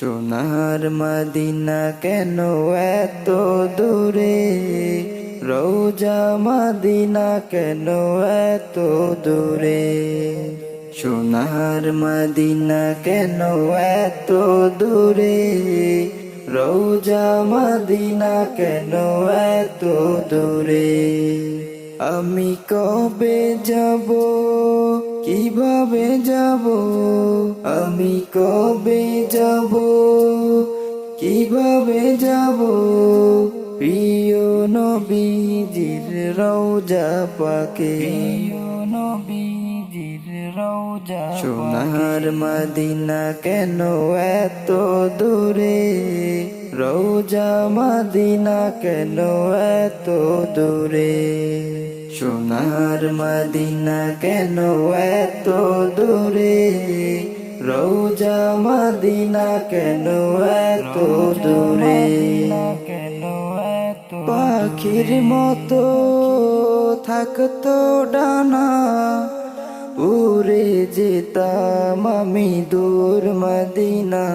সোনার মদিনা কেন এত দূরে? রোজা মদিনা কেন এত দূরে? সোনার মদিনা কেন এত দূরে? রোজা মদিনা কেন এত দূরে? আমি কবে যাব? কীভাবে যাব? আমি কবে যাব? কীভাবে যাব? প্রিয় নবীজির রওজা পাকে। নবীজির রওজা সোনার মদিনা কেন এত দূরে? রোজা মদিনা কেন এত দূরে? সোনার মদিনা কেন এত দূরে? রোজা মদিনা কেন এত দূরে? পাখির মতো থাকতো ডানা, উড়ে যেতাম আমি দূর মদিনা।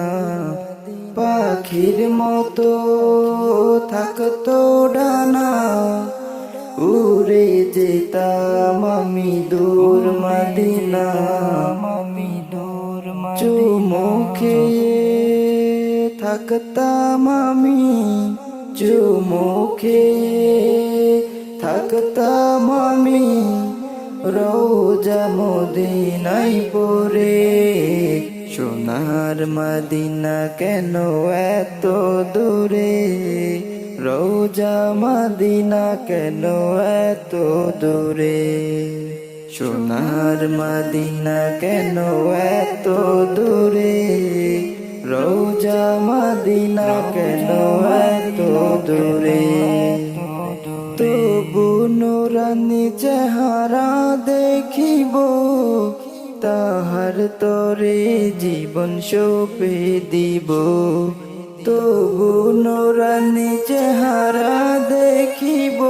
পাখির মতো থাকতো ডানা উড়ে যেতাম আমি দূর মদিনা। আমি দূর চুমুখে থাকতাম আমি চুমুখে থাকতাম আমি। রোজা মদিনাই পরে সোনার মদিনা কেন এত দূরে? রোজা মদিনা কেন এত দূরে? সোনার মদিনা কেন এত দূরে? রোজা মদিনা কেন এত দূরে? তবু নুরানি চেহারা দেখিব, তাহার তরে জীবন সোপে দিব। তবু নুরানি চেহারা দেখিব,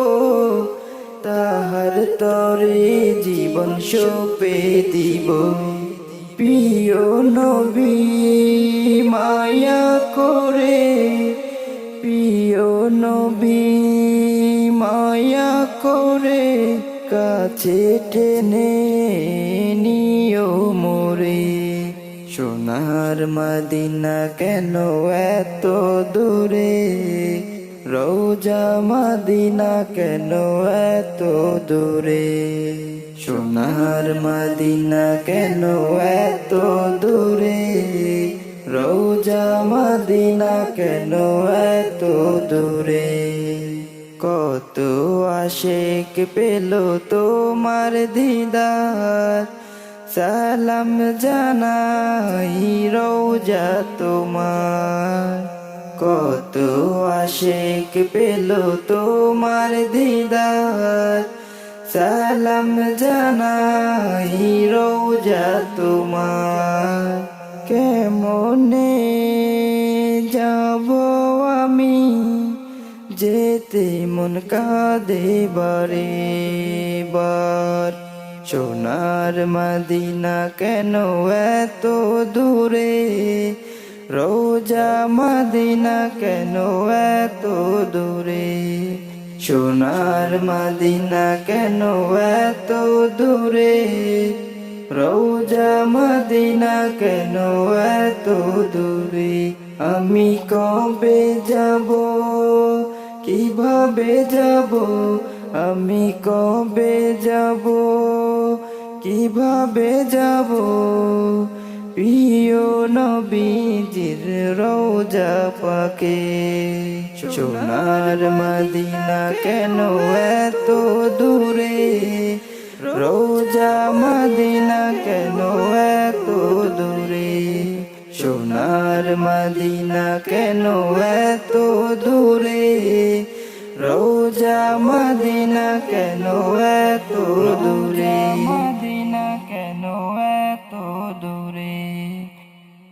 তাহার তরে জীবন সোপে দিব। প্রিয় নবী, মায়া করে, প্রিয় নবী, মায়া করে কাছে টেনে সোনার মদিনা কেন এত দূরে? রোজা মদিনা কেন এত দূরে? সোনার মদিনা কেন এত দূরে? রোজা মদিনা কেন এত দূরে? কত আশেক পেল তোমার দিদার। সালাম জানাই রোজা তোমার। কত আশেক পেল তোমার দিদার। সালাম জানাই রোজা তোমার। কেমনে যাব আমি? যেতে মন কাঁদে বারে বার। সোনার মদিনা কেন এত দূরে? রোজা মদিনা কেন এত দূরে? সোনার মদিনা কেন এত দূরে? রোজা মদিনা কেন এত দূরে? আমি কবে যাব? কীভাবে যাব? আমি কবে যাব? কীভাবে যাব? প্রিয় নবীজির রোজা পাকে। সোনার মদিনা কেন এত দূরে? রোজা মদিনা কেন এত দূরে? সোনার মদিনা কেন এত দূরে? রোজা মদিনা কেন এত দূরে? এত দূর।